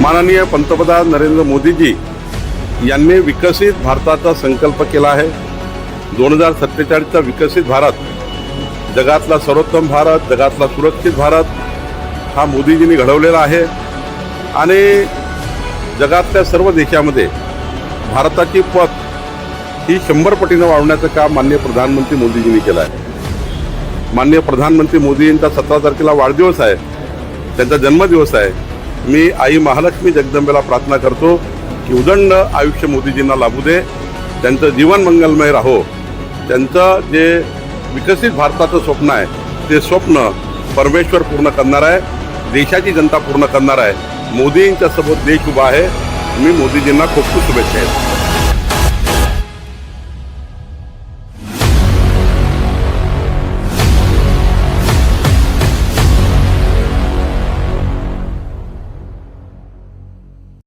माननीय पंतप्रधान नरेंद्र मोदीजी यांनी विकसित भारताचा संकल्प केला आहे. दोन हजार सत्तेचाळीसचा विकसित भारत जगातला सर्वोत्तम भारत जगातला सुरक्षित भारत हा मोदीजींनी घडवलेला आहे. आणि जगातल्या सर्व देशामध्ये भारताची पत ही शंभर पटीनं वाढवण्याचं काम माननीय प्रधानमंत्री मोदीजींनी केलं आहे. माननीय प्रधानमंत्री मोदींचा सतरा तारखेला वाढदिवस आहे. त्यांचा जन्मदिवस आहे. मी आई महालक्ष्मी जगदंबेला प्रार्थना करतो की उदंड आयुष्य मोदीजींना लाभू दे त्यांचं जीवन मंगलमय राहो. त्यांचं जे विकसित भारताचं स्वप्न आहे ते स्वप्न परमेश्वर पूर्ण करणार आहे देशाची जनता पूर्ण करणार आहे. मोदींच्या सोबत देश उभा आहे. मी मोदीजींना खूप खूप शुभेच्छा आहेत